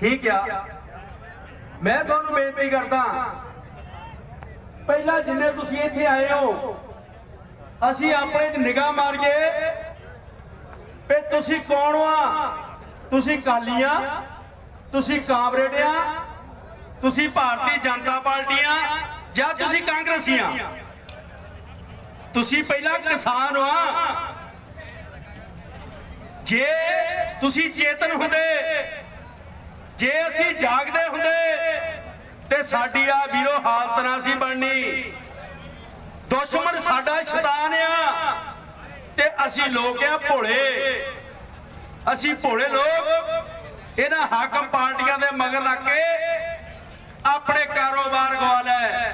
ਠੀਕ ਆ। ਮੈਂ ਤੁਹਾਨੂੰ ਬੇਨਤੀ ਕਰਦਾ ਪਹਿਲਾਂ ਜਿੰਨੇ ਤੁਸੀਂ ਇੱਥੇ ਆਏ ਹੋ, ਅਸੀਂ ਆਪਣੇ ਤੇ ਨਿਗਾਹ ਮਾਰੀਏ ਵੀ ਤੁਸੀਂ ਕੌਣ ਆ ਤੁਸੀਂ ਕਾਲੀਆਂ ਤੁਸੀਂ ਕਾਂਗਰੇਡਿਆਂ ਤੁਸੀਂ ਭਾਰਤੀ ਜਨਤਾ ਪਾਰਟੀਆਂ ਜਾਂ ਤੁਸੀਂ ਕਾਂਗਰਸੀਆਂ ਤੁਸੀਂ ਪਹਿਲਾਂ ਕਿਸਾਨ ਹੋ। ਜੇ ਤੁਸੀਂ ਚੇਤਨ ਹੁੰਦੇ ਜੇ ਅਸੀਂ ਜਾਗਦੇ ਹੁੰਦੇ ਤੇ ਸਾਡੀ ਆ ਵੀਰੋ ਹਾਲਤ ਨਾ ਸੀ ਬਣਨੀ। ਦੁਸ਼ਮਣ ਸਾਡਾ ਸ਼ੈਤਾਨ ਆ ਤੇ ਅਸੀਂ ਲੋਕ ਆ ਭੋਲੇ। ਅਸੀਂ ਭੋਲੇ ਲੋਕ। ਇਹਨਾਂ ਹਾਕਮ ਪਾਰਟੀਆਂ ਦੇ ਮਗਰ ਲੱਗ ਕੇ ਆਪਣੇ ਕਾਰੋਬਾਰ ਗਵਾ ਲੈ।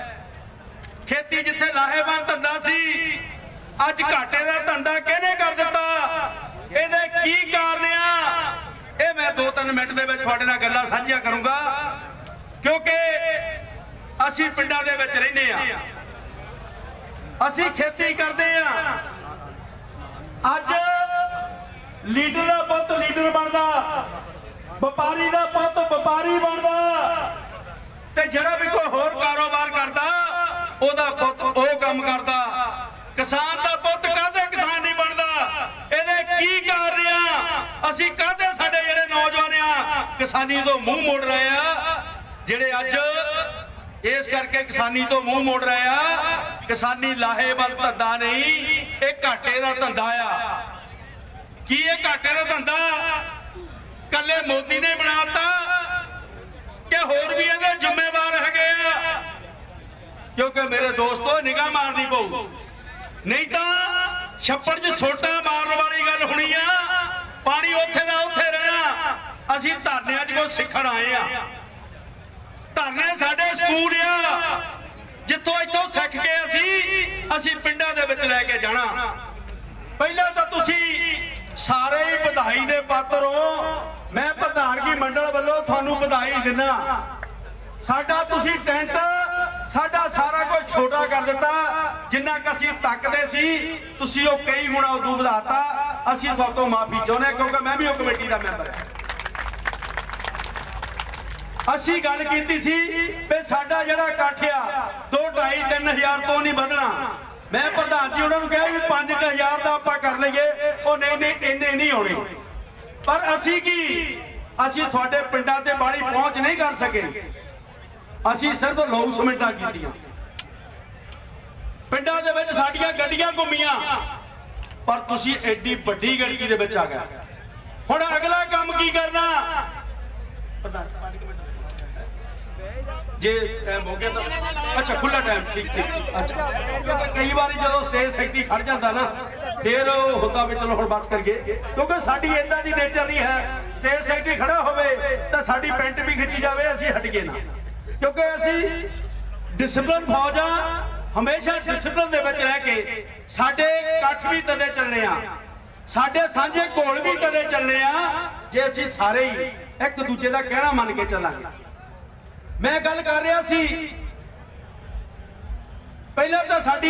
ਖੇਤੀ ਜਿੱਥੇ ਲਾਹੇਵੰਦ ਧੰਦਾ ਸੀ, ਅੱਜ ਘਾਟੇ ਦਾ ਧੰਦਾ ਕਿਹਨੇ ਕਰ ਦਿੱਤਾ? ਇਹਦੇ ਕੀ ਕਾਰਨ ਮੈਂ 2-3 ਮਿੰਟ ਦੇ ਵਿੱਚ ਤੁਹਾਡੇ ਨਾਲ ਗੱਲਾਂ ਸਾਂਝੀਆਂ ਕਰੂੰਗਾ। ਕਿਉਂਕਿ ਅਸੀਂ ਪਿੰਡਾਂ ਦੇ ਵਿੱਚ ਰਹਿੰਦੇ ਆ। ਅਸੀਂ ਖੇਤੀ ਕਰਦੇ ਆ। ਅੱਜ ਲੀਡਰ ਦਾ ਪੁੱਤ ਲੀਡਰ ਬਣਦਾ। ਵਪਾਰੀ ਦਾ ਪੁੱਤ ਵਪਾਰੀ ਬਣਦਾ। ਤੇ ਜਿਹੜਾ ਵੀ ਕੋਈ ਹੋਰ ਕਾਰੋਬਾਰ ਕਰਦਾ, ਉਹਦਾ ਪੁੱਤ ਉਹ ਕੰਮ ਕਰਦਾ। ਕਿਸਾਨ ਦਾ ਪੁੱਤ ਕਾਹਦੇ ਕਿਸਾਨ ਨਹੀਂ ਬਣਦਾ? ਇਹਦੇ ਕੀ ਕਾਰਨ ਆ? ਅਸੀਂ ਕਾਹਦੇ ਸਾਡੇ ਕਿਸਾਨੀ ਤੋਂ ਮੂੰਹ ਮੋੜ ਰਹੇ ਆ, ਜਿਹੜੇ ਅੱਜ ਇਸ ਕਰਕੇ ਕਿਸਾਨੀ ਤੋਂ ਮੂੰਹ ਮੋੜ ਰਹੇ ਆ, ਕਿਸਾਨੀ ਲਾਹੇਵੰਦ ਧੰਦਾ ਨਹੀਂ, ਇਹ ਘਾਟੇ ਦਾ ਧੰਦਾ ਆ। ਕੀ ਇਹ ਘਾਟੇ ਦਾ ਧੰਦਾ? ਕੱਲੇ ਮੋਦੀ ਨੇ ਬਣਾਤਾ ਕਿ ਹੋਰ ਵੀ ਇਹਦੇ ਜ਼ਿੰਮੇਵਾਰ ਹੈਗੇ ਆ? ਕਿਉਂਕਿ ਮੇਰੇ ਦੋਸਤੋ ਨਿਗਾਹ ਮਾਰਨੀ ਪਊ। ਨਹੀਂ ਤਾਂ ਛੱਪੜ 'ਚ ਛੋਟਾ ਮਾਰਨ ਵਾਲੀ ਗੱਲ ਹੋਣੀ ਆ। ਪਾਣੀ ਉੱਥੇ ਦਾ ਉੱਥੇ ਰਹਿਣਾ। ਅਸੀਂ ਧਰਨਿਆਂ 'ਚ ਸਿੱਖਣ ਆਏ ਆ। ਧਰਨੇ ਸਾਡੇ ਸਕੂਲ ਆ। ਜਿੱਥੋਂ ਇੱਥੋਂ ਸਿੱਖ ਕੇ ਅਸੀਂ ਅਸੀਂ ਪਿੰਡਾਂ ਦੇ ਵਿੱਚ ਲੈ ਕੇ ਜਾਣਾ। ਪਹਿਲਾਂ ਤਾਂ ਤੁਸੀਂ ਸਾਰੇ ਹੀ ਵਧਾਈ ਦੇ ਪਾਤਰ ਹੋ। ਮੈਂ ਪ੍ਰਧਾਨਗੀ ਮੰਡਲ ਵੱਲੋਂ ਤੁਹਾਨੂੰ ਵਧਾਈ ਦਿੰਦਾ ਸਾਡਾ ਤੁਸੀਂ ਟੈਂਟ, ਸਾਡਾ ਸਾਰਾ ਕੁਝ ਛੋਟਾ ਕਰ ਦਿੱਤਾ। ਜਿੰਨਾ ਕਿ ਅਸੀਂ ਤੱਕਦੇ ਸੀ, ਤੁਸੀਂ ਉਹ ਕਈ ਗੁਣਾ ਉਦੋਂ ਵਧਾਤਾ। ਅਸੀਂ ਤੁਹਾਡੇ ਤੋਂ ਮਾਫੀ ਚਾਹੁੰਦੇ ਹਾਂ, ਕਿਉਂਕਿ ਮੈਂ ਵੀ ਉਹ ਕਮੇਟੀ ਦਾ ਮੈਂਬਰ ਹਾਂ। ਅਸੀਂ ਗੱਲ ਕੀਤੀ ਸੀ ਵੀ ਸਾਡਾ ਜਿਹੜਾ ਇਕੱਠ ਆ 2 2.5 3000 ਤੋਂ ਨਹੀਂ ਵਧਣਾ। ਮੈਂ ਪ੍ਰਧਾਨ ਜੀ ਉਹਨਾਂ ਨੂੰ ਕਿਹਾ ਵੀ 5000 ਦਾ ਆਪਾਂ ਕਰ ਲਈਏ, ਉਹ ਨਹੀਂ ਨਹੀਂ, ਇੰਨੇ ਨਹੀਂ ਆਉਣੇ ਪਰ ਅਸੀਂ ਕੀ? ਅਸੀਂ ਤੁਹਾਡੇ ਪਿੰਡਾਂ ਤੇ ਬਾੜੀ ਪਹੁੰਚ ਨਹੀਂ ਕਰ ਸਕੇ। ਅਸੀਂ ਸਿਰਫ ਲੋਕ ਸਮਝਦਾ ਕੀਤੀਆਂ। ਪਿੰਡਾਂ ਦੇ ਵਿੱਚ ਸਾਡੀਆਂ ਗੱਡੀਆਂ ਘੁੰਮੀਆਂ, ਪਰ ਤੁਸੀਂ ਐਡੀ ਵੱਡੀ ਗੜਕੀ ਦੇ ਵਿੱਚ ਆ ਗਏ। ਹੁਣ ਅਗਲਾ ਕੰਮ ਕੀ ਕਰਨਾ? ਪ੍ਰਧਾਨ ਜੇ ਟਾਈਮ ਹੋ ਗਿਆ ਤਾਂ ਅੱਛਾ ਖੁੱਲਾ ਟਾਈਮ ਠੀਕ ਠੀਕ। ਅੱਛਾ। ਕਿਉਂਕਿ ਕਈ ਵਾਰੀ ਜਦੋਂ ਸਟੇਜ ਸੈਕਟਰੀ ਖੜ ਜਾਂਦਾ ਨਾ, ਫਿਰ ਉਹ ਹੁੰਦਾ ਵੀ ਚਲੋ ਹੁਣ ਬਸ ਕਰੀਏ। ਕਿਉਂਕਿ ਸਾਡੀ ਇਦਾਂ ਦੀ ਨੇਚਰ ਨਹੀਂ ਹੈ। ਸਟੇਜ ਸੈਕਟਰੀ ਖੜਾ ਹੋਵੇ ਤਾਂ ਸਾਡੀ ਪੈਂਟ ਵੀ ਖਿੱਚੀ ਜਾਵੇ, ਅਸੀਂ ਹਟੀਏ ਨਾ। ਕਿਉਂਕਿ ਅਸੀਂ ਡਿਸਪਲਨ ਫੌਜ ਆ, ਹਮੇਸ਼ਾ ਡਿਸਪਲਿਨ ਦੇ ਵਿੱਚ ਰਹਿ ਕੇ ਸਾਡੇ ਇਕੱਠ ਵੀ ਤਦੇ ਚੱਲਣੇ ਆ। ਸਾਡੇ ਸਾਂਝੇ ਕੋਲ ਵੀ ਤਦੇ ਚੱਲਣੇ ਆ, ਜੇ ਅਸੀਂ ਸਾਰੇ ਹੀ ਇੱਕ ਦੂਜੇ ਦਾ ਕਹਿਣਾ ਮੰਨ ਕੇ ਚੱਲਾਂਗੇ। ਮੈਂ ਗੱਲ ਕਰ ਰਿਹਾ ਸੀ। ਪਹਿਲਾਂ ਤਾਂ ਸਾਡੀ